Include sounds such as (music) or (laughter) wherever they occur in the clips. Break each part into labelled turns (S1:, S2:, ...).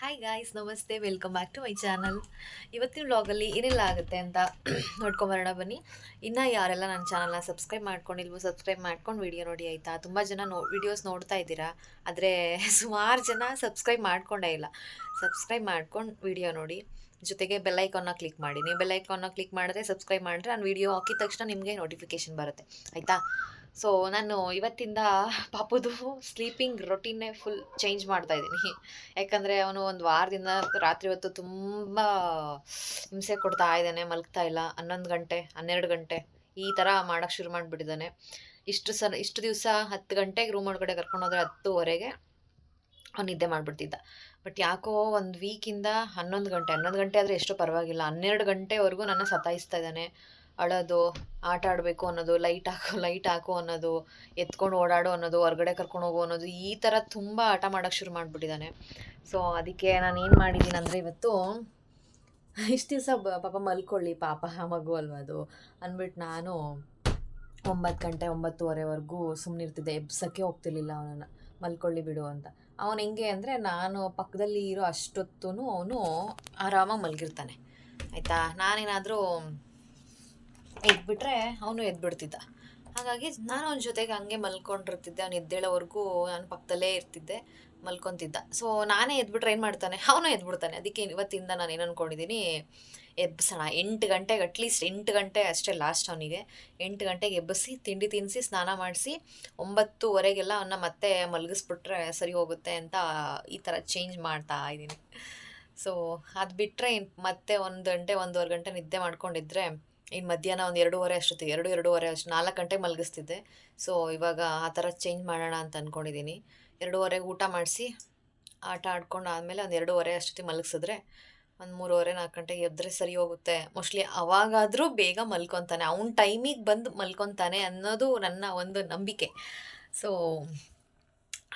S1: Hi guys ನಮಸ್ತೆ. Welcome back to my channel ಇವತ್ತಿನ ವ್ಲಾಗಲ್ಲಿ ಏನೆಲ್ಲ ಆಗುತ್ತೆ ಅಂತ (clears throat) ನೋಡ್ಕೊಂಬರೋಣ ಬನ್ನಿ. ಇನ್ನು ಯಾರೆಲ್ಲ ನನ್ನ ಚಾನಲ್ನ ಸಬ್ಸ್ಕ್ರೈಬ್ ಮಾಡ್ಕೊಂಡಿಲ್ವೋ ಸಬ್ಸ್ಕ್ರೈಬ್ ಮಾಡ್ಕೊಂಡು ವಿಡಿಯೋ ನೋಡಿ, ಆಯಿತಾ? ತುಂಬ ಜನ ನೋ ವಿಡಿಯೋಸ್ ನೋಡ್ತಾ ಇದ್ದೀರಾ? ಆದರೆ (laughs) ಸುಮಾರು ಜನ ಸಬ್ಸ್ಕ್ರೈಬ್ ಮಾಡ್ಕೊಂಡೇ ಇಲ್ಲ. ಸಬ್ಸ್ಕ್ರೈಬ್ ಮಾಡ್ಕೊಂಡು ವಿಡಿಯೋ ನೋಡಿ. ಜೊತೆಗೆ ಬೆಲ್ಲೈಕಾನ್ನ ಕ್ಲಿಕ್ ಮಾಡಿ. ನೀವು ಬೆಲ್ಲೈಕಾನ್ನ ಕ್ಲಿಕ್ ಮಾಡಿದ್ರೆ ಸಬ್ಸ್ಕ್ರೈಬ್ ಮಾಡಿದ್ರೆ ನಾನು ವಿಡಿಯೋ ಹಾಕಿದ ತಕ್ಷಣ ನಿಮಗೆ ನೋಟಿಫಿಕೇಶನ್ ಬರುತ್ತೆ. ಆಯಿತಾ? ಸೊ ನಾನು ಇವತ್ತಿಂದ ಪಾಪುದು ಸ್ಲೀಪಿಂಗ್ ರೊಟೀನೇ ಫುಲ್ ಚೇಂಜ್ ಮಾಡ್ತಾ ಇದ್ದೀನಿ. ಯಾಕಂದರೆ ಅವನು ಒಂದು ವಾರದಿಂದ ರಾತ್ರಿ ಹೊತ್ತು ತುಂಬ ಹಿಂಸೆ ಕೊಡ್ತಾ ಇದ್ದಾನೆ, ಮಲಗ್ತಾ ಇಲ್ಲ. ಹನ್ನೊಂದು ಗಂಟೆ, ಹನ್ನೆರಡು ಗಂಟೆ ಈ ಥರ ಮಾಡೋಕ್ಕೆ ಶುರು ಮಾಡಿಬಿಟ್ಟಿದ್ದಾನೆ. ಇಷ್ಟು ಸಲ, ಇಷ್ಟು ದಿವಸ ಹತ್ತು ಗಂಟೆಗೆ ರೂಮ್ ಒಳಗಡೆ ಕರ್ಕೊಂಡು ಹೋದ್ರೆ ಹತ್ತುವರೆಗೆ ಅವ್ನು ನಿದ್ದೆ ಮಾಡಿಬಿಡ್ತಿದ್ದ. ಬಟ್ ಯಾಕೋ ಒಂದು ವೀಕಿಂದ ಹನ್ನೊಂದು ಗಂಟೆ ಹನ್ನೊಂದು ಗಂಟೆ ಆದರೆ ಎಷ್ಟೋ ಪರವಾಗಿಲ್ಲ. ಹನ್ನೆರಡು ಗಂಟೆವರೆಗೂ ನನ್ನ ಸತಾಯಿಸ್ತಾ ಇದ್ದಾನೆ. ಅಳೋದು, ಆಟ ಆಡಬೇಕು ಅನ್ನೋದು ಲೈಟ್ ಹಾಕು ಲೈಟ್ ಹಾಕು ಅನ್ನೋದು, ಎತ್ಕೊಂಡು ಓಡಾಡು ಅನ್ನೋದು, ಹೊರಗಡೆ ಕರ್ಕೊಂಡು ಹೋಗು ಅನ್ನೋದು, ಈ ಥರ ತುಂಬ ಆಟ ಮಾಡೋಕ್ಕೆ ಶುರು ಮಾಡಿಬಿಟ್ಟಿದ್ದಾನೆ ಸೊ ಅದಕ್ಕೆ ನಾನು ಏನು ಮಾಡಿದ್ದೀನಿ ಅಂದರೆ ಇವತ್ತು ಇಷ್ಟು ದಿವಸ ಪಾಪ ಮಲ್ಕೊಳ್ಳಿ, ಪಾಪ ಮಗು ಅಲ್ವಾ ಅದು. ಅಂದ್ಬಿಟ್ಟು ನಾನು ಒಂಬತ್ತು ಗಂಟೆ, ಒಂಬತ್ತುವರೆವರೆಗೂ ಸುಮ್ಮನಿರ್ತಿದ್ದೆ ಎಬ್ಸೋಕ್ಕೆ ಹೋಗ್ತಿರ್ಲಿಲ್ಲ ಅವನನ್ನು. ಮಲ್ಕೊಳ್ಳಿ ಬಿಡು ಅಂತ. ಅವನು ಹೆಂಗೆ ಅಂದರೆ ನಾನು ಪಕ್ಕದಲ್ಲಿ ಇರೋ ಅಷ್ಟೊತ್ತೂ ಅವನು ಆರಾಮಾಗಿ ಮಲಗಿರ್ತಾನೆ. ಆಯಿತಾ? ನಾನೇನಾದರೂ ಎದ್ಬಿಟ್ರೆ ಅವನು ಎದ್ಬಿಡ್ತಿದ್ದ. ಹಾಗಾಗಿ ನಾನು ಅವನ ಜೊತೆಗೆ ಹಂಗೆ ಮಲ್ಕೊಂಡಿರ್ತಿದ್ದೆ. ಅವ್ನು ಎದ್ದೇಳೋವರೆಗೂ ನಾನು ಪಕ್ಕದಲ್ಲೇ ಇರ್ತಿದ್ದೆ, ಮಲ್ಕೊತಿದ್ದ. ಸೊ ನಾನೇ ಎದ್ಬಿಟ್ರೆ ಏನು ಮಾಡ್ತಾನೆ? ಅವನು ಎದ್ಬಿಡ್ತಾನೆ. ಅದಕ್ಕೆ ಇವತ್ತಿಂದ ನಾನು ಏನು ಅಂದ್ಕೊಂಡಿದ್ದೀನಿ ಎಬ್ಬಿಸೋಣ ಎಂಟು ಗಂಟೆಗೆ ಅಟ್ಲೀಸ್ಟ್ ಎಂಟು ಗಂಟೆ ಅಷ್ಟೇ ಲಾಸ್ಟ್ ಅವನಿಗೆ. ಎಂಟು ಗಂಟೆಗೆ ಎಬ್ಬಿಸಿ, ತಿಂಡಿ ತಿನ್ನಿಸಿ ಸ್ನಾನ ಮಾಡಿಸಿ, ಒಂಬತ್ತುವರೆಗೆಲ್ಲ ಅವನ್ನ ಮತ್ತೆ ಮಲಗಿಸ್ಬಿಟ್ರೆ ಸರಿ ಹೋಗುತ್ತೆ ಅಂತ ಈ ಥರ ಚೇಂಜ್ ಮಾಡ್ತಾ ಇದ್ದೀನಿ ಸೊ ಅದು ಬಿಟ್ಟರೆ ಮತ್ತೆ ಒಂದು ಗಂಟೆ, ಒಂದೂವರೆ ಗಂಟೆ ನಿದ್ದೆ ಮಾಡ್ಕೊಂಡಿದ್ರೆ ಇನ್ನು ಮಧ್ಯಾಹ್ನ ಒಂದು ಎರಡೂವರೆ ಅಷ್ಟೊತ್ತು, ಎರಡು, ಎರಡೂವರೆ ಅಷ್ಟು, ನಾಲ್ಕು ಗಂಟೆ ಮಲಗಿಸ್ತಿದ್ದೆ. ಸೊ ಇವಾಗ ಆ ಥರ ಚೇಂಜ್ ಮಾಡೋಣ ಅಂತ ಅಂದ್ಕೊಂಡಿದ್ದೀನಿ ಎರಡೂವರೆಗೆ ಊಟ ಮಾಡಿಸಿ, ಆಟ ಆಡ್ಕೊಂಡು ಆದಮೇಲೆ ಒಂದು ಎರಡೂವರೆ ಅಷ್ಟೊತ್ತಿ ಮಲಗಿಸಿದ್ರೆ ಒಂದು ಮೂರುವರೆ, ನಾಲ್ಕು ಗಂಟೆಗೆ ಎದ್ರೆ ಸರಿ ಹೋಗುತ್ತೆ. ಮೋಸ್ಟ್ಲಿ ಅವಾಗಾದರೂ ಬೇಗ ಮಲ್ಕೊತಾನೆ. ಅವ್ನ ಟೈಮಿಗೆ ಬಂದು ಮಲ್ಕೊತಾನೆ ಅನ್ನೋದು ನನ್ನ ಒಂದು ನಂಬಿಕೆ. ಸೊ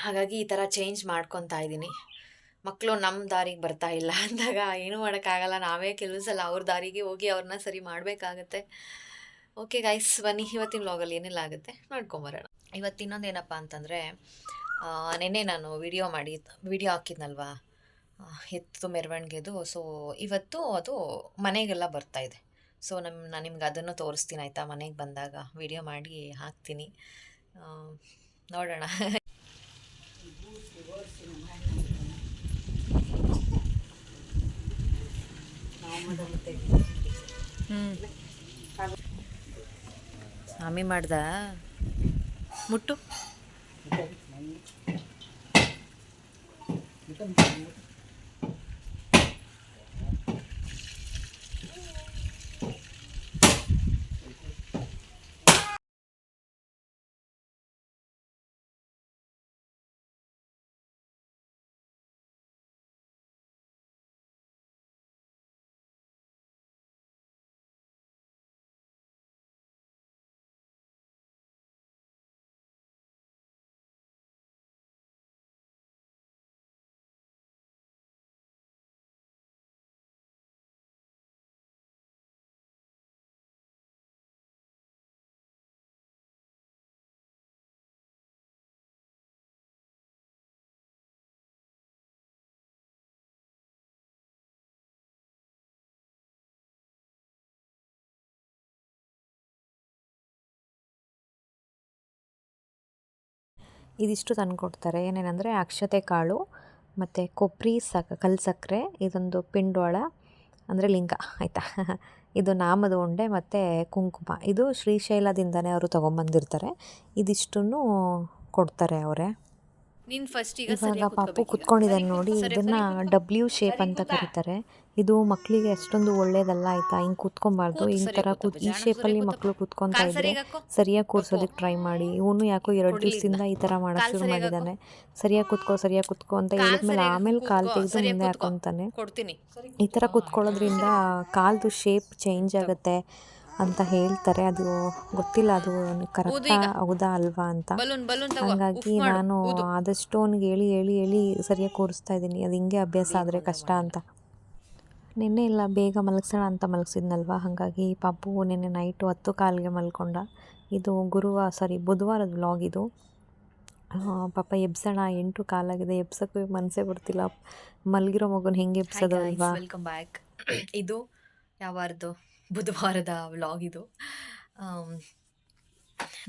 S1: ಹಾಗಾಗಿ ಈ ಥರ ಚೇಂಜ್ ಮಾಡ್ಕೊತಾ ಇದ್ದೀನಿ ಮಕ್ಕಳು ನಮ್ಮ ದಾರಿಗೆ ಬರ್ತಾ ಇಲ್ಲ (laughs) ಅಂದಾಗ ಏನೂ ಮಾಡೋಕ್ಕಾಗಲ್ಲ. ನಾವೇ ಕೆಲವು ಸಲ ಅವ್ರ ದಾರಿಗೆ ಹೋಗಿ ಅವ್ರನ್ನ ಸರಿ ಮಾಡಬೇಕಾಗತ್ತೆ. ಓಕೆ ಗೈಸ್ ಬನ್ನಿ. ಇವತ್ತಿನ ವ್ಲಾಗಲ್ಲಿ ಏನೆಲ್ಲ ಆಗುತ್ತೆ? ನೋಡ್ಕೊಂಬರೋಣ. ಇವತ್ತು ಇನ್ನೊಂದು ಏನಪ್ಪ ಅಂತಂದರೆ ನೆನ್ನೆ ನಾನು ವಿಡಿಯೋ ಮಾಡಿ ವಿಡಿಯೋ ಹಾಕಿದ್ನಲ್ವಾ? ಎತ್ತು ಮೆರವಣಿಗೆದು. ಸೊ ಇವತ್ತು ಅದು ಮನೆಗೆಲ್ಲ ಬರ್ತಾ ಇದೆ. ಸೊ ನಮ್ಮ ನಾನು ನಿಮ್ಗೆ ಅದನ್ನು ತೋರಿಸ್ತೀನಿ ಆಯಿತಾ? ಮನೆಗೆ ಬಂದಾಗ ವಿಡಿಯೋ ಮಾಡಿ ಹಾಕ್ತೀನಿ. ನೋಡೋಣ. (laughs) ಸ್ವಾಮಿ ಮಾಡ್ದ? ಮುಟ್ಟು. ಇದಿಷ್ಟು ತಂದುಕೊಡ್ತಾರೆ ಏನೇನೆಂದರೆ ಅಕ್ಷತೆ ಕಾಳು ಮತ್ತು ಕೊಬ್ಬರಿ ಸಕ್ ಕಲ್ಲು ಸಕ್ಕರೆ ಇದೊಂದು ಪಿಂಡೋಳ ಅಂದರೆ ಲಿಂಗ ಆಯಿತಾ? ಇದು ನಾಮದ ಉಂಡೆ ಮತ್ತು ಕುಂಕುಮ. ಇದು ಶ್ರೀಶೈಲದಿಂದನೇ ಅವರು ತೊಗೊಂಬಂದಿರ್ತಾರೆ. ಇದಿಷ್ಟನ್ನು ಕೊಡ್ತಾರೆ ಅವರೇ.
S2: ನೀನ್ ಫಸ್ಟ್ ಈಗ
S1: ಇವಾಗ ಪಾಪು ಕುತ್ಕೊಂಡಿದ್ದಾನೆ ನೋಡಿ ಇದನ್ನು ಡಬ್ಲ್ಯೂ ಶೇಪ್ ಅಂತ ಕರೀತಾರೆ. ಇದು ಮಕ್ಕಳಿಗೆ ಅಷ್ಟೊಂದು ಒಳ್ಳೇದಲ್ಲ ಆಯ್ತಾ? ಹಿಂಗೆ ಕೂತ್ಕೊಬಾರ್ದು. ಈ ಥರ ಕೂತ್ ಈ ಶೇಪಲ್ಲಿ ಮಕ್ಕಳು ಕೂತ್ಕೊತಾ ಇದ್ರೆ ಸರಿಯಾಗಿ ಕೂರ್ಸೋದಕ್ಕೆ ಟ್ರೈ ಮಾಡಿ. ಇವನು ಯಾಕೋ ಎರಡು ದಿವಸದಿಂದ ಈ ಥರ ಮಾಡೋಕೆ ಶುರು ಮಾಡಿದ್ದಾನೆ ಸರಿಯಾಗಿ ಕೂತ್ಕೋ ಸರಿಯಾಗಿ ಕೂತ್ಕೋ ಅಂತ ಹೇಳಿದ್ಮೇಲೆ ಆಮೇಲೆ ಕಾಲು ತೆಗೆದು ಮುಂದೆ ಹಾಕೊತಾನೆ. ಈ ಥರ ಕೂತ್ಕೊಳ್ಳೋದ್ರಿಂದ ಕಾಲ್ದು ಶೇಪ್ ಚೇಂಜ್ ಆಗುತ್ತೆ ಅಂತ ಹೇಳ್ತಾರೆ. ಅದು ಗೊತ್ತಿಲ್ಲ ಅದು ಕರೆಕ್ಟಾ ಹೌದಾ ಅಲ್ವಾ ಅಂತ. ಹಂಗಾಗಿ ನಾನು ಆದಷ್ಟು ಅವ್ನಿಗೆ ಹೇಳಿ ಹೇಳಿ ಹೇಳಿ ಸರಿಯಾಗಿ ಕೂರಿಸ್ತಾ ಇದ್ದೀನಿ. ಅದು ಹಿಂಗೆ ಅಭ್ಯಾಸ ಆದರೆ ಕಷ್ಟ ಅಂತ. ನಿನ್ನೆ ಇಲ್ಲ ಬೇಗ ಮಲಗಿಸೋಣ ಅಂತ ಮಲಗಿಸಿದ್ನಲ್ವ? ಹಾಗಾಗಿ ಪಾಪು ನಿನ್ನೆ ನೈಟು ಹತ್ತು ಕಾಲಿಗೆ ಮಲ್ಕೊಂಡ. ಇದು ಗುರುವಾರ ಸಾರಿ ಬುಧವಾರದ ವ್ಲಾಗ್ ಇದು.
S3: ಪಾಪ ಎಬ್ಸೋಣ ಎಂಟು ಕಾಲಾಗಿದೆ. ಎಬ್ಸೋಕ್ಕೆ ಮನಸ್ಸೇ ಬರ್ತಿಲ್ಲ. ಮಲಗಿರೋ ಮಗುನ ಹೆಂಗೆ ಎಬ್ಸೋದು ಅಲ್ವಾ?
S1: ವೆಲ್ಕಮ್ ಬ್ಯಾಕ್ ಇದು ಯಾವಾರದು? ಬುಧವಾರದ ವ್ಲಾಗ್ ಇದು.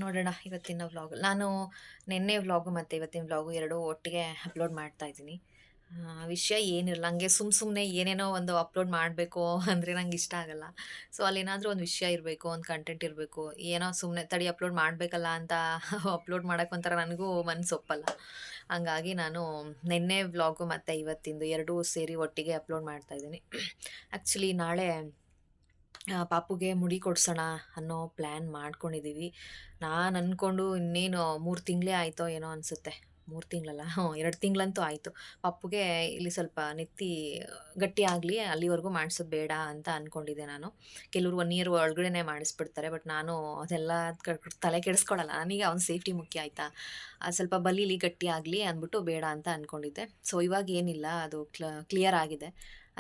S1: ನೋಡೋಣ ಇವತ್ತಿನ ವ್ಲಾಗ್ ನಾನು ನಿನ್ನೆ ವ್ಲಾಗು ಮತ್ತು ಇವತ್ತಿನ ವ್ಲಾಗು ಎರಡೂ ಒಟ್ಟಿಗೆ ಅಪ್ಲೋಡ್ ಮಾಡ್ತಾ ಇದ್ದೀನಿ. ವಿಷಯ ಏನಿರಲ್ಲ ಹಂಗೆ ಸುಮ್ ಸುಮ್ಮನೆ ಏನೇನೋ ಒಂದು ಅಪ್ಲೋಡ್ ಮಾಡಬೇಕು (laughs) ಅಂದರೆ ನಂಗೆ ಇಷ್ಟ ಆಗಲ್ಲ. ಸೊ ಅಲ್ಲೇನಾದರೂ ಒಂದು ವಿಷಯ ಇರಬೇಕು, ಒಂದು ಕಂಟೆಂಟ್ ಇರಬೇಕು. ಏನೋ ಸುಮ್ಮನೆ ತಡಿ ಅಪ್ಲೋಡ್ ಮಾಡಬೇಕಲ್ಲ ಅಂತ (laughs) ಅಪ್ಲೋಡ್ ಮಾಡೋಕೆ ಒಂಥರ ನನಗೂ ಮನಸ್ಸು ಒಪ್ಪಲ್ಲ. ಹಂಗಾಗಿ ನಾನು ನಿನ್ನೆ ವ್ಲಾಗು ಮತ್ತು ಇವತ್ತಿಂದು ಎರಡೂ ಸೇರಿ ಒಟ್ಟಿಗೆ ಅಪ್ಲೋಡ್ ಮಾಡ್ತಾ ಇದ್ದೀನಿ. (clears throat) ಆ್ಯಕ್ಚುಲಿ ನಾಳೆ ಪಾಪುಗೆ ಮುಡಿ ಕೊಡ್ಸೋಣ ಅನ್ನೋ ಪ್ಲ್ಯಾನ್ ಮಾಡ್ಕೊಂಡಿದ್ದೀವಿ ನಾನು ಅಂದ್ಕೊಂಡು ಇನ್ನೇನು ಮೂರು ತಿಂಗಳೇ ಆಯಿತೋ ಏನೋ ಅನಿಸುತ್ತೆ. ಮೂರು ತಿಂಗಳಲ್ಲ? ಹ್ಞೂ ಎರಡು ತಿಂಗಳಂತೂ ಆಯಿತು. ಪಪ್ಪುಗೆ ಇಲ್ಲಿ ಸ್ವಲ್ಪ ನೆತ್ತಿ ಗಟ್ಟಿ ಆಗಲಿ ಅಲ್ಲಿವರೆಗೂ ಮಾಡಿಸೋದು ಬೇಡ ಅಂತ ಅಂದ್ಕೊಂಡಿದ್ದೆ ನಾನು. ಕೆಲವರು ಒನ್ ಇಯರ್ ಒಳಗಡೆನೆ ಮಾಡಿಸ್ಬಿಡ್ತಾರೆ ಬಟ್ ನಾನು ಅದೆಲ್ಲ ತಲೆ ಕೆಡಿಸ್ಕೊಳ್ಳಲ್ಲ ನನಗೆ ಅವ್ನ ಸೇಫ್ಟಿ ಮುಖ್ಯ ಆಯಿತಾ? ಸ್ವಲ್ಪ ಬಲೀಲಿ ಗಟ್ಟಿ ಆಗಲಿ ಅಂದ್ಬಿಟ್ಟು ಬೇಡ ಅಂತ ಅಂದ್ಕೊಂಡಿದ್ದೆ ಸೊ ಇವಾಗ ಏನಿಲ್ಲ, ಅದು ಕ್ಲ ಕ್ಲಿಯರ್ ಆಗಿದೆ.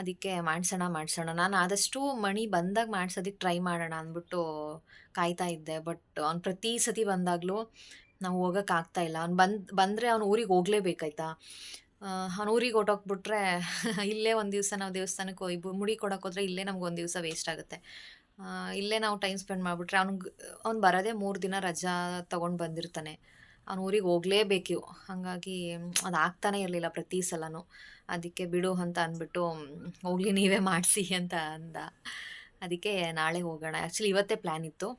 S1: ಅದಕ್ಕೆ ಮಾಡಿಸೋಣ ಮಾಡಿಸೋಣ. ನಾನು ಆದಷ್ಟು ಮಣಿ ಬಂದಾಗ ಮಾಡಿಸೋದಕ್ಕೆ ಟ್ರೈ ಮಾಡೋಣ ಅಂದ್ಬಿಟ್ಟು ಕಾಯ್ತಾ ಇದ್ದೆ. ಬಟ್ ಅವ್ನು ಪ್ರತಿ ಸತಿ ಬಂದಾಗಲೂ ನಾವು ಹೋಗೋಕ್ಕಾಗ್ತಾ ಇಲ್ಲ. ಅವ್ನು ಬಂದು, ಬಂದರೆ ಅವ್ನು ಊರಿಗೆ ಹೋಗ್ಲೇಬೇಕಾಯ್ತಾ? ಅವ್ನು ಊರಿಗೆ ಹೊಟ್ಟೋಗ್ಬಿಟ್ರೆ (laughs) ಇಲ್ಲೇ ಒಂದು ದಿವಸ ನಾವು ದೇವಸ್ಥಾನಕ್ಕೆ ಹೋಗಿ ಮುಡಿ ಕೊಡೋಕೆ ಹೋದ್ರೆ ಇಲ್ಲೇ ನಮ್ಗೆ ಒಂದು ದಿವಸ ವೇಸ್ಟ್ ಆಗುತ್ತೆ. ಇಲ್ಲೇ ನಾವು ಟೈಮ್ ಸ್ಪೆಂಡ್ ಮಾಡಿಬಿಟ್ರೆ ಅವ್ನಿಗೆ ಅವ್ನು ಬರೋದೇ ಮೂರು ದಿನ ರಜಾ ತೊಗೊಂಡು ಬಂದಿರ್ತಾನೆ. ಅವ್ನು ಊರಿಗೆ ಹೋಗಲೇಬೇಕು ಹಾಗಾಗಿ ಅದು ಆಗ್ತಾನೆ ಇರಲಿಲ್ಲ ಪ್ರತಿ ಸಲನು. ಅದಕ್ಕೆ ಬಿಡು ಅಂತ ಅಂದ್ಬಿಟ್ಟು, ಹೋಗ್ಲಿ ನೀವೇ ಮಾಡಿಸಿ ಅಂತ ಅಂದ. ಅದಕ್ಕೆ ನಾಳೆ ಹೋಗೋಣ. ಆ್ಯಕ್ಚುಲಿ ಇವತ್ತೇ ಪ್ಲ್ಯಾನ್ ಇತ್ತು.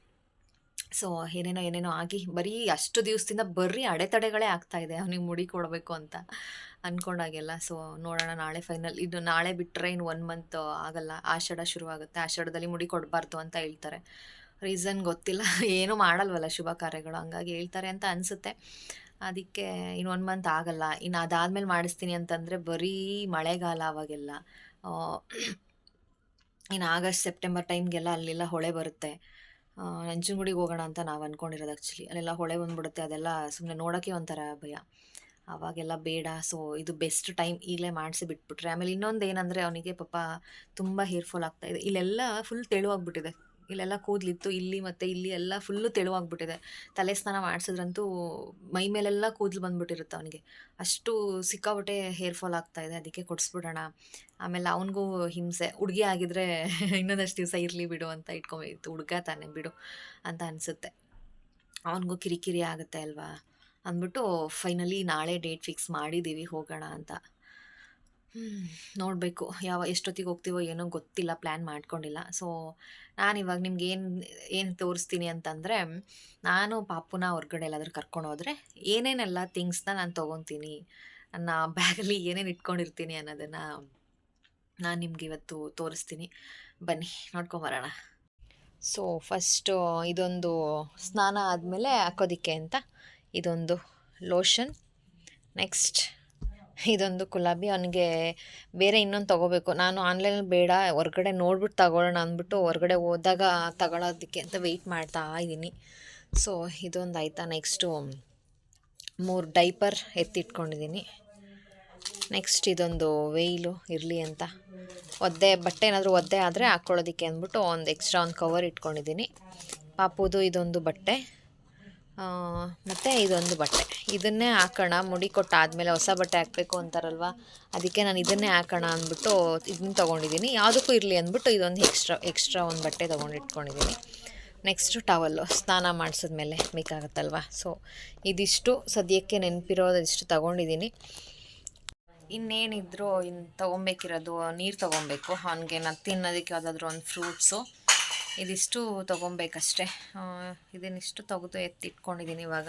S1: ಸೊ, ಏನೇನೋ ಏನೇನೋ ಆಗಿ ಬರೀ ಅಷ್ಟು ದಿವಸದಿಂದ ಬರೀ ಅಡೆತಡೆಗಳೇ ಆಗ್ತಾ ಇದೆ. ಅವ್ನಿಗೆ ಮುಡಿ ಕೊಡಬೇಕು ಅಂತ ಅಂದ್ಕೊಂಡಾಗೆಲ್ಲ ಸೊ, ನೋಡೋಣ ನಾಳೆ ಫೈನಲ್. ಇದು ನಾಳೆ ಬಿಟ್ಟರೆ ಇನ್ನು ಒನ್ ಮಂತ್ ಆಗಲ್ಲ. ಆಷಾಢ ಶುರುವಾಗುತ್ತೆ. ಆಷಾಢದಲ್ಲಿ ಮುಡಿ ಕೊಡಬಾರ್ದು ಅಂತ ಹೇಳ್ತಾರೆ. ರೀಸನ್ ಗೊತ್ತಿಲ್ಲ. (laughs) ಏನೂ ಮಾಡಲ್ವಲ್ಲ ಶುಭ ಕಾರ್ಯಗಳು. ಹಂಗಾಗಿ ಹೇಳ್ತಾರೆ ಅಂತ ಅನಿಸುತ್ತೆ. ಅದಕ್ಕೆ ಇನ್ನು ಒನ್ ಮಂತ್ ಆಗಲ್ಲ. ಇನ್ನು ಅದಾದಮೇಲೆ ಮಾಡಿಸ್ತೀನಿ ಅಂತಂದರೆ ಬರೀ ಮಳೆಗಾಲ ಅವಾಗೆಲ್ಲ. (clears throat) ಇನ್ನು ಆಗಸ್ಟ್ ಸೆಪ್ಟೆಂಬರ್ ಟೈಮ್ಗೆಲ್ಲ ಅಲ್ಲೆಲ್ಲ ಹೊಳೆ ಬರುತ್ತೆ. ನಂಜನಗೂಡಿಗೆ ಹೋಗೋಣ ಅಂತ ನಾವು ಅಂದ್ಕೊಂಡಿರೋದು ಆ್ಯಕ್ಚುಲಿ ಅಲ್ಲೆಲ್ಲ ಹೊಳೆ ಬಂದ್ಬಿಡುತ್ತೆ, ಅದೆಲ್ಲ ಸುಮ್ಮನೆ ನೋಡೋಕ್ಕೆ ಒಂಥರ ಭಯ. ಆವಾಗೆಲ್ಲ ಬೇಡ ಸೊ ಇದು ಬೆಸ್ಟ್ ಟೈಮ್ ಈಗಲೇ ಮಾಡಿಸಿ ಬಿಟ್ಬಿಟ್ರೆ. ಆಮೇಲೆ ಇನ್ನೊಂದು ಏನಂದರೆ ಅವನಿಗೆ ಪಾಪ ತುಂಬ ಹೇರ್ ಫಾಲ್ ಆಗ್ತಾ ಇದೆ. ಇಲ್ಲೆಲ್ಲ ಫುಲ್ ತೆಳುವಾಗ್ಬಿಟ್ಟಿದೆ. ಇಲ್ಲೆಲ್ಲ ಕೂದಲಿತ್ತು, ಇಲ್ಲಿ ಮತ್ತು ಇಲ್ಲಿ ಎಲ್ಲ ಫುಲ್ಲು ತೆಳುವಾಗ್ಬಿಟ್ಟಿದೆ. ತಲೆ ಸ್ನಾನ ಮಾಡಿಸಿದ್ರಂತೂ ಮೈ ಮೇಲೆಲ್ಲ ಕೂದಲು ಬಂದ್ಬಿಟ್ಟಿರುತ್ತೆ ಅವನಿಗೆ. ಅಷ್ಟು ಸಿಕ್ಕಾಪಟ್ಟೆ ಹೇರ್ ಫಾಲ್ ಆಗ್ತಾ ಇದೆ, ಅದಕ್ಕೆ ಕೊಡಿಸ್ಬಿಡೋಣ. ಆಮೇಲೆ ಅವನಿಗೂ ಹಿಂಸೆ. ಹುಡುಗಿ ಆಗಿದ್ರೆ (laughs) ಇನ್ನೊಂದಷ್ಟು ದಿವಸ ಇರಲಿ ಬಿಡು ಅಂತ ಇಟ್ಕೊಂಬಿತ್ತು ಹುಡುಗ ತಾನೆ ಬಿಡು ಅಂತ ಅನಿಸುತ್ತೆ. ಅವನಿಗೂ ಕಿರಿಕಿರಿ ಆಗುತ್ತೆ ಅಲ್ವಾ? ಅಂದ್ಬಿಟ್ಟು ಫೈನಲಿ ನಾಳೆ ಡೇಟ್ ಫಿಕ್ಸ್ ಮಾಡಿದ್ದೀವಿ ಹೋಗೋಣ ಅಂತ. ನೋಡಬೇಕು. ಯಾವ, ಎಷ್ಟೊತ್ತಿಗೆ ಹೋಗ್ತೀವೋ ಏನೋ ಗೊತ್ತಿಲ್ಲ ಪ್ಲ್ಯಾನ್ ಮಾಡ್ಕೊಂಡಿಲ್ಲ. ಸೊ, ನಾನು ಇವಾಗ ನಿಮ್ಗೆ ಏನು ಏನು ತೋರಿಸ್ತೀನಿ ಅಂತಂದರೆ, ನಾನು ಪಾಪುನ ಹೊರ್ಗಡೆ ಎಲ್ಲಾದರೂ ಕರ್ಕೊಂಡು ಹೋದರೆ ಏನೇನೆಲ್ಲ ಥಿಂಗ್ಸ್ನ ನಾನು ತೊಗೊತೀನಿ, ನನ್ನ ಬ್ಯಾಗಲ್ಲಿ ಏನೇನು ಇಟ್ಕೊಂಡಿರ್ತೀನಿ ಅನ್ನೋದನ್ನು ನಾನು ನಿಮ್ಗೆ ಇವತ್ತು ತೋರಿಸ್ತೀನಿ. ಬನ್ನಿ ನೋಡ್ಕೊಂಬರೋಣ ಸೊ ಫಸ್ಟು ಇದೊಂದು ಸ್ನಾನ ಆದಮೇಲೆ ಹಾಕೋದಿಕ್ಕೆ ಅಂತ ಇದೊಂದು ಲೋಷನ್ ನೆಕ್ಸ್ಟ್ ಇದೊಂದು ಗುಲಾಬಿ. ಅವನಿಗೆ ಬೇರೆ ಇನ್ನೊಂದು ತೊಗೋಬೇಕು. ನಾನು ಆನ್ಲೈನಲ್ಲಿ ಬೇಡ, ಹೊರ್ಗಡೆ ನೋಡ್ಬಿಟ್ಟು ತಗೊಳ್ಳೋಣ ಅಂದ್ಬಿಟ್ಟು ಹೊರಗಡೆ ಹೋದಾಗ ತಗೊಳ್ಳೋದಕ್ಕೆ ಅಂತ ವೆಯ್ಟ್ ಮಾಡ್ತಾ ಇದ್ದೀನಿ ಸೊ ಇದೊಂದು ಆಯಿತಾ? ನೆಕ್ಸ್ಟು ಮೂರು ಡೈಪರ್ ಎತ್ತಿಟ್ಕೊಂಡಿದ್ದೀನಿ ನೆಕ್ಸ್ಟ್ ಇದೊಂದು ವೆಯ್ಲು ಇರಲಿ ಅಂತ. ಒದ್ದೆ, ಬಟ್ಟೆ ಏನಾದರೂ ಒದ್ದೆ ಆದರೆ ಹಾಕ್ಕೊಳ್ಳೋದಕ್ಕೆ ಅಂದ್ಬಿಟ್ಟು ಒಂದು ಎಕ್ಸ್ಟ್ರಾ ಒಂದು ಕವರ್ ಇಟ್ಕೊಂಡಿದ್ದೀನಿ. ಪಾಪುದು ಇದೊಂದು ಬಟ್ಟೆ. ಮತ್ತು ಇದೊಂದು ಬಟ್ಟೆ. ಇದನ್ನೇ ಹಾಕೋಣ. ಮುಡಿ ಕೊಟ್ಟಾದಮೇಲೆ ಹೊಸ ಬಟ್ಟೆ ಹಾಕಬೇಕು ಅಂತಾರಲ್ವ? ಅದಕ್ಕೆ ನಾನು ಇದನ್ನೇ ಹಾಕೋಣ ಅಂದ್ಬಿಟ್ಟು ಇದನ್ನ ತೊಗೊಂಡಿದ್ದೀನಿ. ಯಾವುದಕ್ಕೂ ಇರಲಿ ಅಂದ್ಬಿಟ್ಟು ಇದೊಂದು ಎಕ್ಸ್ಟ್ರಾ ಎಕ್ಸ್ಟ್ರಾ ಒಂದು ಬಟ್ಟೆ ತೊಗೊಂಡು ಇಟ್ಕೊಂಡಿದ್ದೀನಿ. ನೆಕ್ಸ್ಟು ಟವಲ್ಲು ಸ್ನಾನ ಮಾಡಿಸಿದ್ಮೇಲೆ ಬೇಕಾಗತ್ತಲ್ವ? ಸೊ ಇದಿಷ್ಟು. ಸದ್ಯಕ್ಕೆ ನೆನಪಿರೋದಿಷ್ಟು ತೊಗೊಂಡಿದ್ದೀನಿ. ಇನ್ನೇನಿದ್ರು ಇನ್ನು ತೊಗೊಬೇಕಿರೋದು, ನೀರು ತೊಗೊಬೇಕು. ಅವನಿಗೆ ನಾನು ತಿನ್ನೋದಕ್ಕೆ ಯಾವುದಾದ್ರೂ ಒಂದು ಫ್ರೂಟ್ಸು. ಇದಿಷ್ಟು ತೊಗೊಬೇಕಷ್ಟೆ. ಇದನ್ನಿಷ್ಟು ತೆಗೆದು ಎತ್ತಿಟ್ಕೊಂಡಿದ್ದೀನಿ ಇವಾಗ.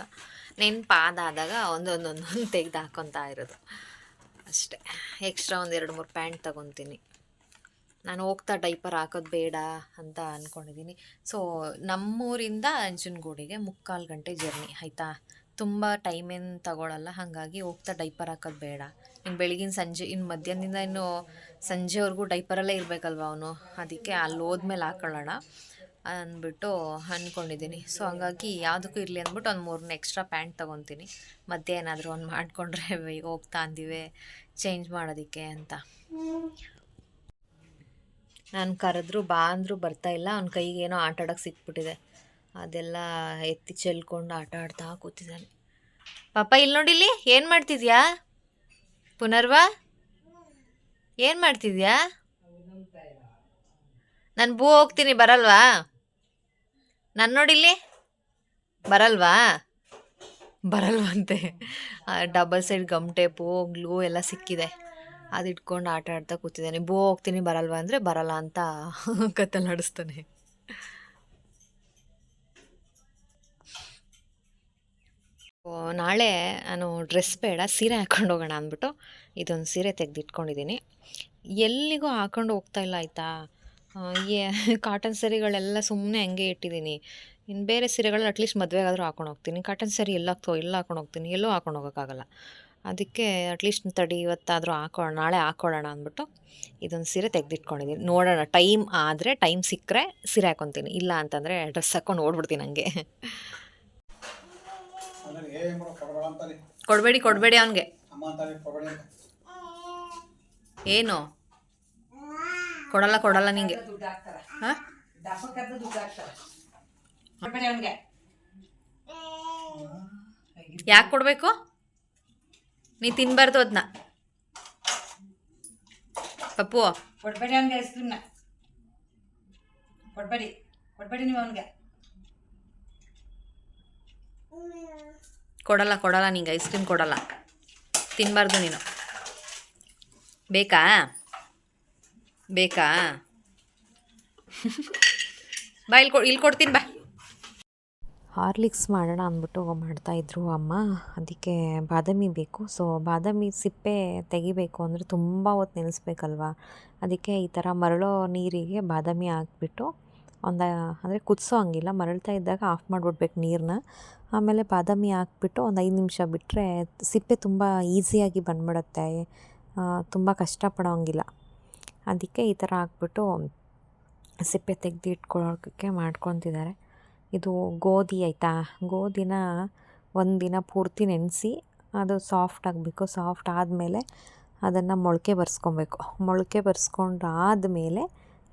S1: ನೆನಪಾದಾದಾಗ ಒಂದೊಂದೊಂದೊಂದು ತೆಗೆದು ಹಾಕೊತಾ ಇರೋದು. ಅಷ್ಟೇ. ಎಕ್ಸ್ಟ್ರಾ ಒಂದು ಎರಡು ಮೂರು ಪ್ಯಾಂಟ್ ತೊಗೊತೀನಿ. ನಾನು ಹೋಗ್ತಾ ಡೈಪರ್ ಹಾಕೋದು ಬೇಡ ಅಂತ ಅಂದ್ಕೊಂಡಿದ್ದೀನಿ ಸೊ, ನಮ್ಮೂರಿಂದ ಅಂಜನಗೂಡಿಗೆ ಮುಕ್ಕಾಲು ಗಂಟೆ ಜರ್ನಿ, ಆಯಿತಾ? ತುಂಬ ಟೈಮೇನು ತಗೊಳ್ಳಲ್ಲ ಹಾಗಾಗಿ ಹೋಗ್ತಾ ಡೈಪರ್ ಹಾಕೋದು ಬೇಡ. ಇನ್ನು ಬೆಳಗಿನ ಸಂಜೆ ಇನ್ನು ಮಧ್ಯಾಹ್ನದಿಂದ ಇನ್ನು ಸಂಜೆವರೆಗೂ ಡೈಪರಲ್ಲೇ ಇರಬೇಕಲ್ವ ಅವನು. ಅದಕ್ಕೆ ಅಲ್ಲಿ ಹೋದ್ಮೇಲೆ ಹಾಕೊಳ್ಳೋಣ ಅಂದ್ಬಿಟ್ಟು ಅಂದ್ಕೊಂಡಿದ್ದೀನಿ ಸೊ ಹಂಗಾಗಿ ಯಾವುದಕ್ಕೂ ಇರಲಿ ಅಂದ್ಬಿಟ್ಟು ಒಂದು ಮೂರನ್ನ ಎಕ್ಸ್ಟ್ರಾ ಪ್ಯಾಂಟ್ ತೊಗೊತೀನಿ. ಮಧ್ಯೆ ಏನಾದರೂ ಒಂದು ಮಾಡಿಕೊಂಡ್ರೆ (laughs) ಹೋಗ್ತಾ ಅಂದಿವೆ ಚೇಂಜ್ ಮಾಡೋದಕ್ಕೆ ಅಂತ. ನಾನು ಕರೆದ್ರು, ಬಾ ಅಂದರೂ ಇಲ್ಲ. ಅವ್ನ ಕೈಗೆ ಏನೋ ಆಟ ಆಡೋಕ್ಕೆ ಸಿಕ್ಬಿಟ್ಟಿದೆ. ಅದೆಲ್ಲ ಎತ್ತಿ ಚೆಲ್ಕೊಂಡು ಆಟ ಆಡ್ತಾ ಕೂತಿದ್ದಾನೆ. ಪಾಪ ಇಲ್ಲಿ ನೋಡಿಲಿ ಏನು ಮಾಡ್ತಿದ್ಯಾ? ಪುನರ್ವ? ಏನು ಮಾಡ್ತಿದ್ಯಾ? ನಾನು ಬೂ ಹೋಗ್ತೀನಿ ಬರಲ್ವಾ? ನಾನು ನೋಡಿಲ್ಲಿ. ಬರಲ್ವಾ? ಬರಲ್ವಂತೆ. Double side gum tape glue ಎಲ್ಲ ಸಿಕ್ಕಿದೆ. ಅದು ಇಟ್ಕೊಂಡು ಆಟ ಆಡ್ತಾ ಕೂತಿದ್ದಾನೆ. ಬೋ ಹೋಗ್ತೀನಿ ಬರಲ್ವಾ ಅಂದರೆ ಬರಲ್ಲ ಅಂತ ಕತ್ತಲಾಡಿಸ್ತಾನೆ ಓ, ನಾಳೆ ನಾನು ಡ್ರೆಸ್ ಬೇಡ, ಸೀರೆ ಹಾಕೊಂಡು ಹೋಗೋಣ ಅಂದ್ಬಿಟ್ಟು ಇದೊಂದು ಸೀರೆ ತೆಗೆದಿಟ್ಕೊಂಡಿದ್ದೀನಿ. ಎಲ್ಲಿಗೂ ಹಾಕೊಂಡು ಹೋಗ್ತಾ ಇಲ್ಲ ಆಯಿತಾ? ಏ, ಕಾಟನ್ ಸೀರೆಗಳೆಲ್ಲ ಸುಮ್ಮನೆ ಹಂಗೆ ಇಟ್ಟಿದ್ದೀನಿ. ಇನ್ನು ಬೇರೆ ಸೀರೆಗಳು ಅಟ್ಲೀಸ್ಟ್ ಮದುವೆಗಾದರೂ ಹಾಕೊಂಡು ಹೋಗ್ತೀನಿ. ಕಾಟನ್ ಸೀರೆ ಎಲ್ಲ ಹಾಕ್ತೋ ಎಲ್ಲ ಹಾಕೊಂಡು ಹೋಗ್ತೀನಿ. ಎಲ್ಲೂ ಹಾಕೊಂಡು ಹೋಗೋಕ್ಕಾಗಲ್ಲ. ಅದಕ್ಕೆ ಅಟ್ಲೀಸ್ಟ್ ತಡಿ, ಇವತ್ತಾದರೂ ಹಾಕೋ, ನಾಳೆ ಹಾಕೊಳ್ಳೋಣ ಅಂದ್ಬಿಟ್ಟು ಇದೊಂದು ಸೀರೆ ತೆಗೆದಿಟ್ಕೊಂಡಿದ್ದೀನಿ. ನೋಡೋಣ, ಟೈಮ್ ಆದರೆ, ಟೈಮ್ ಸಿಕ್ಕರೆ ಸೀರೆ ಹಾಕೊತೀನಿ. ಇಲ್ಲ ಅಂತಂದರೆ ಡ್ರೆಸ್ ಹಾಕ್ಕೊಂಡು ಓಡ್ಬಿಡ್ತೀನಿ
S4: ಮಾಡೋ ಕೊಡಬೇಡ
S1: ಕೊಡಬೇಡಿ ಕೊಡಬೇಡಿ ಅವನಿಗೆ ಏನು? ಕೊಡಲ್ಲ ಕೊಡಲ್ಲ ನಿಂಗೆ. ಹಾಂ? ಯಾಕೆ ಕೊಡಬೇಕು? ನೀ ತಿನ್ಬಾರ್ದು ಅದನ್ನ ಪಪ್ಪು.
S5: ಕೊಡ್ಬೇಡಿ ಅವನಿಗೆ ಐಸ್ ಕ್ರೀಮ್ನ. ಕೊಡ್ಬೇಡಿ ಕೊಡ್ಬೇಡಿ ನೀವು ಅವನಿಗೆ.
S1: ಕೊಡಲ್ಲ ಕೊಡಲ್ಲ, ನಿಂಗೆ ಐಸ್ ಕ್ರೀಮ್ ಕೊಡಲ್ಲ. ತಿನ್ನಬಾರ್ದು ನೀನು. ಬೇಕಾ? ಬೇಕಾ? (laughs) ಬಾ, ಇಲ್ಲಿ ಕೊ ಇಲ್ಲಿ ಕೊಡ್ತೀನಿ, ಬಾ.
S3: ಹಾರ್ಲಿಕ್ಸ್ ಮಾಡೋಣ ಅಂದ್ಬಿಟ್ಟು ಮಾಡ್ತಾಯಿದ್ರು ಅಮ್ಮ. ಅದಕ್ಕೆ ಬಾದಾಮಿ ಬೇಕು. ಸೊ ಬಾದಾಮಿ ಸಿಪ್ಪೆ ತೆಗಿಬೇಕು ಅಂದರೆ ತುಂಬ ಹೊತ್ತು ನೆನೆಸ್ಬೇಕಲ್ವ? ಅದಕ್ಕೆ ಈ ಥರ ಮರಳೋ ನೀರಿಗೆ ಬಾದಾಮಿ ಹಾಕ್ಬಿಟ್ಟು ಒಂದು, ಅಂದರೆ ಕುದಿಸೋ ಹಂಗಿಲ್ಲ ಮರಳ್ತಾ ಇದ್ದಾಗ ಆಫ್ ಮಾಡಿಬಿಡ್ಬೇಕು ನೀರನ್ನ ಆಮೇಲೆ ಬಾದಾಮಿ ಹಾಕ್ಬಿಟ್ಟು ಒಂದು ಐದು ನಿಮಿಷ ಬಿಟ್ಟರೆ ಸಿಪ್ಪೆ ತುಂಬ ಈಸಿಯಾಗಿ ಬಂದ್ಬಿಡುತ್ತೆ. ತುಂಬ ಹಂಗಿಲ್ಲ ಅದಕ್ಕೆ ಈ ಥರ ಹಾಕ್ಬಿಟ್ಟು ಸಿಪ್ಪೆ ತೆಗೆದು ಇಟ್ಕೊಳ್ಳೋಕ್ಕೆ ಮಾಡ್ಕೊತಿದ್ದಾರೆ. ಇದು ಗೋಧಿ ಆಯಿತಾ? ಗೋಧಿನ ಒಂದು ದಿನ ಪೂರ್ತಿ ನೆನೆಸಿ ಅದು ಸಾಫ್ಟ್ ಆಗಬೇಕು ಸಾಫ್ಟ್ ಆದಮೇಲೆ ಅದನ್ನು ಮೊಳಕೆ ಬರ್ಸ್ಕೊಬೇಕು. ಮೊಳಕೆ ಬರ್ಸ್ಕೊಂಡು ಆದಮೇಲೆ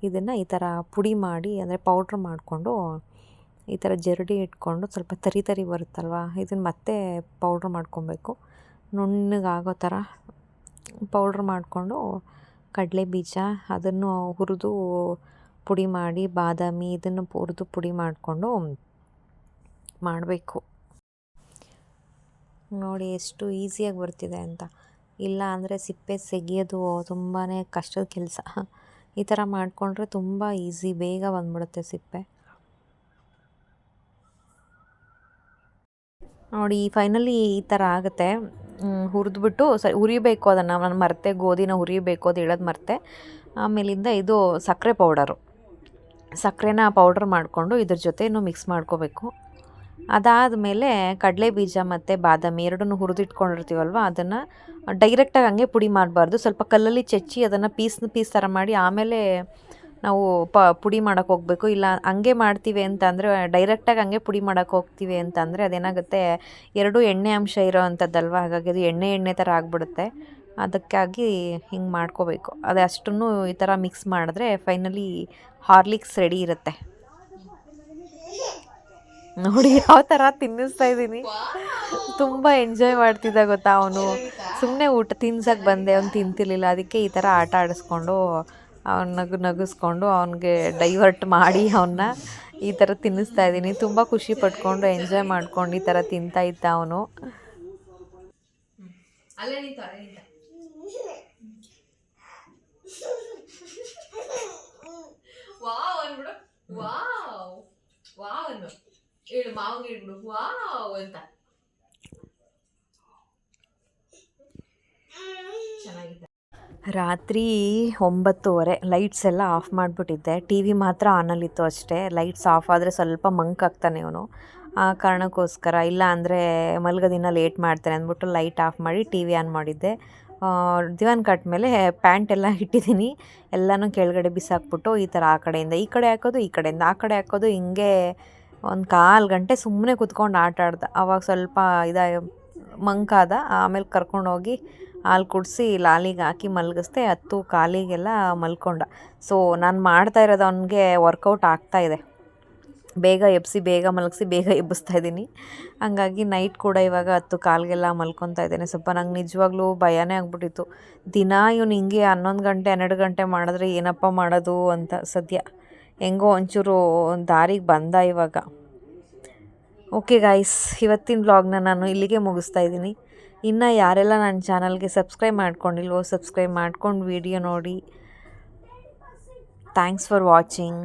S3: ಇದನ್ನು ಈ ಥರ ಪುಡಿ ಮಾಡಿ, ಅಂದರೆ ಪೌಡ್ರ್ ಮಾಡಿಕೊಂಡು, ಈ ಥರ ಜರಡಿ ಇಟ್ಕೊಂಡು ಸ್ವಲ್ಪ ತರಿ ತರಿ ಬರುತ್ತಲ್ವ, ಇದನ್ನು ಮತ್ತೆ ಪೌಡ್ರ್ ಮಾಡ್ಕೊಬೇಕು. ನುಣ್ಣಗಾಗೋ ಥರ ಪೌಡ್ರ್ ಮಾಡಿಕೊಂಡು ಕಡಲೆ ಬೀಜ ಅದನ್ನು ಹುರಿದು ಪುಡಿ ಮಾಡಿ, ಬಾದಾಮಿ ಇದನ್ನು ಹುರಿದು ಪುಡಿ ಮಾಡಿಕೊಂಡು ಮಾಡಬೇಕು. ನೋಡಿ ಎಷ್ಟು ಈಸಿಯಾಗಿ ಬರ್ತಿದೆ ಅಂತ. ಇಲ್ಲ ಅಂದರೆ ಸಿಪ್ಪೆ ಸೆಗೆಯೋದು ತುಂಬಾ ಕಷ್ಟದ ಕೆಲಸ. ಈ ಥರ ಮಾಡಿಕೊಂಡ್ರೆ ತುಂಬ ಈಸಿ, ಬೇಗ ಬಂದ್ಬಿಡುತ್ತೆ ಸಿಪ್ಪೆ. ನೋಡಿ ಫೈನಲಿ ಈ ಥರ ಆಗುತ್ತೆ. ಹುರಿದ್ಬಿಟ್ಟು ಸರಿ ಹುರಿಬೇಕು ಅದನ್ನು. ನಾನು ಮರ್ತೆ, ಗೋಧಿನ ಹುರಿಬೇಕು ಅದು ಹೇಳೋದು ಮರೆತೆ. ಆಮೇಲಿಂದ ಇದು ಸಕ್ಕರೆ ಪೌಡರು. ಸಕ್ಕರೆನ ಪೌಡರ್ ಮಾಡಿಕೊಂಡು ಇದ್ರ ಜೊತೆನೂ ಮಿಕ್ಸ್ ಮಾಡ್ಕೋಬೇಕು. ಅದಾದಮೇಲೆ ಕಡಲೆ ಬೀಜ ಮತ್ತು ಬಾದಾಮಿ ಎರಡನ್ನೂ ಹುರಿದಿಟ್ಕೊಂಡಿರ್ತೀವಲ್ವ? ಅದನ್ನು ಡೈರೆಕ್ಟಾಗಿ ಹಂಗೆ ಪುಡಿ ಮಾಡಬಾರ್ದು. ಸ್ವಲ್ಪ ಕಲ್ಲಲ್ಲಿ ಚಚ್ಚಿ ಅದನ್ನು ಪೀಸ್ ಪೀಸ್ ಥರ ಮಾಡಿ ಆಮೇಲೆ ನಾವು ಪ ಪುಡಿ ಮಾಡೋಕ್ಕೆ ಹೋಗಬೇಕು. ಇಲ್ಲ, ಹಂಗೆ ಮಾಡ್ತೀವಿ ಅಂತ ಅಂದರೆ ಡೈರೆಕ್ಟಾಗಿ ಹಂಗೆ ಪುಡಿ ಮಾಡೋಕೆ ಹೋಗ್ತೀವಿ ಅಂತ ಅಂದರೆ ಅದೇನಾಗುತ್ತೆ, ಎರಡು ಎಣ್ಣೆ ಅಂಶ ಇರೋ ಅಂಥದ್ದಲ್ವ ಹಾಗಾಗಿ ಅದು ಎಣ್ಣೆ ಎಣ್ಣೆ ಥರ ಆಗಿಬಿಡುತ್ತೆ. ಅದಕ್ಕಾಗಿ ಹಿಂಗೆ ಮಾಡ್ಕೋಬೇಕು. ಅದು ಅಷ್ಟನ್ನು ಈ ಥರ ಮಿಕ್ಸ್ ಮಾಡಿದ್ರೆ ಫೈನಲಿ ಹಾರ್ಲಿಕ್ಸ್ ರೆಡಿ ಇರುತ್ತೆ. ನೋಡಿ ಯಾವ ಥರ ತಿನ್ನಿಸ್ತಾ ಇದ್ದೀನಿ ತುಂಬ ಎಂಜಾಯ್ ಮಾಡ್ತಿದ್ದ ಗೊತ್ತಾ ಅವನು. ಸುಮ್ಮನೆ ಊಟ ತಿನ್ಸಕ್ಕೆ ಬಂದೆ ಅವ್ನು ತಿಂತಿರ್ಲಿಲ್ಲ. ಅದಕ್ಕೆ ಈ ಥರ ಆಟ ಆಡಿಸ್ಕೊಂಡು ಅವ್ನ ನಗು ನಗಿಸ್ಕೊಂಡು ಅವನಿಗೆ ಡೈವರ್ಟ್ ಮಾಡಿ ಅವನ್ನ ಈ ಥರ ತಿನ್ನಿಸ್ತಾ ಇದ್ದೀನಿ ತುಂಬ ಖುಷಿ ಪಟ್ಕೊಂಡು ಎಂಜಾಯ್ ಮಾಡ್ಕೊಂಡು ಈ ಥರ ತಿಂತಾ ಇದ್ದ ಅವನು. (laughs)
S1: ವಾವ್ ಅನ್ಬಿಡು. ವಾವ್. ವಾವ್ ವಾವ್ ಅಂತ ಚೆನ್ನಾಗಿದೆ
S3: ರಾತ್ರಿ ಒಂಬತ್ತುವರೆ ಲೈಟ್ಸ್ ಎಲ್ಲ ಆಫ್ ಮಾಡಿಬಿಟ್ಟಿದ್ದೆ. ಟಿ ವಿ ಮಾತ್ರ ಆನಲ್ಲಿತ್ತು ಅಷ್ಟೇ. ಲೈಟ್ಸ್ ಆಫ್ ಆದರೆ ಸ್ವಲ್ಪ ಮಂಕ್ ಆಗ್ತಾನೆ ಅವನು. ಆ ಕಾರಣಕ್ಕೋಸ್ಕರ, ಇಲ್ಲ ಅಂದರೆ ಮಲಗೋದಿನ ಲೇಟ್ ಮಾಡ್ತಾರೆ ಅಂದ್ಬಿಟ್ಟು ಲೈಟ್ ಆಫ್ ಮಾಡಿ ಟಿ ವಿ ಆನ್ ಮಾಡಿದ್ದೆ. ದಿವಾನ್ ಕಟ್ ಮೇಲೆ ಪ್ಯಾಂಟ್ ಎಲ್ಲ ಇಟ್ಟಿದ್ದೀನಿ. ಎಲ್ಲನೂ ಕೆಳಗಡೆ ಬಿಸಾಕ್ಬಿಟ್ಟು ಈ ಥರ ಆ ಕಡೆಯಿಂದ ಈ ಕಡೆ ಹಾಕೋದು, ಈ ಕಡೆಯಿಂದ ಆ ಕಡೆ ಹಾಕೋದು, ಹಿಂಗೆ ಒಂದು ಕಾಲು ಗಂಟೆ ಸುಮ್ಮನೆ ಕುತ್ಕೊಂಡು ಆಟ ಆಡ್ದ. ಅವಾಗ ಸ್ವಲ್ಪ ಇದ, ಮಂಕಾದ, ಆಮೇಲೆ ಕರ್ಕೊಂಡೋಗಿ ಹಾಲು ಕುಡಿಸಿ ಲಾಲಿಗೆ ಹಾಕಿ ಮಲಗಿಸ್ದೆ, ಹತ್ತು ಕಾಲಿಗೆಲ್ಲ ಮಲ್ಕೊಂಡ. ಸೊ ನಾನು ಮಾಡ್ತಾ ಇರೋದು ಅವನಿಗೆ ವರ್ಕೌಟ್ ಆಗ್ತಾ ಇದೆ.
S1: ಬೇಗ ಎಬ್ಬಿಸಿ ಬೇಗ ಮಲಗಿಸಿ, ಬೇಗ ಎಬ್ಬಿಸ್ತಾ ಇದ್ದೀನಿ ಹಂಗಾಗಿ ನೈಟ್ ಕೂಡ ಇವಾಗ ಹತ್ತು ಕಾಲಿಗೆಲ್ಲ ಮಲ್ಕೊತಾ ಇದ್ದೇನೆ. ಸ್ವಲ್ಪ ನಂಗೆ ನಿಜವಾಗ್ಲೂ ಭಯನೇ ಆಗ್ಬಿಟ್ಟಿತ್ತು. ದಿನ ಇವನು ಹಿಂಗೆ ಹನ್ನೊಂದು ಗಂಟೆ, ಹನ್ನೆರಡು ಗಂಟೆ ಮಾಡಿದ್ರೆ ಏನಪ್ಪ ಮಾಡೋದು ಅಂತ ಸದ್ಯ. ಹೆಂಗೋ ಒಂಚೂರು ದಾರಿಗೆ ಬಂದ ಇವಾಗ. ಓಕೆ ಗಾಯ್ಸ್ ಇವತ್ತಿನ ಬ್ಲಾಗ್ನ ನಾನು ಇಲ್ಲಿಗೆ ಮುಗಿಸ್ತಾ ಇದ್ದೀನಿ. ಇನ್ನು ಯಾರೆಲ್ಲ ನನ್ನ ಚಾನಲ್ಗೆ ಸಬ್ಸ್ಕ್ರೈಬ್ ಮಾಡ್ಕೊಂಡಿಲ್ವೋ ಸಬ್ಸ್ಕ್ರೈಬ್ ಮಾಡ್ಕೊಂಡು ವಿಡಿಯೋ ನೋಡಿ. Thanks for watching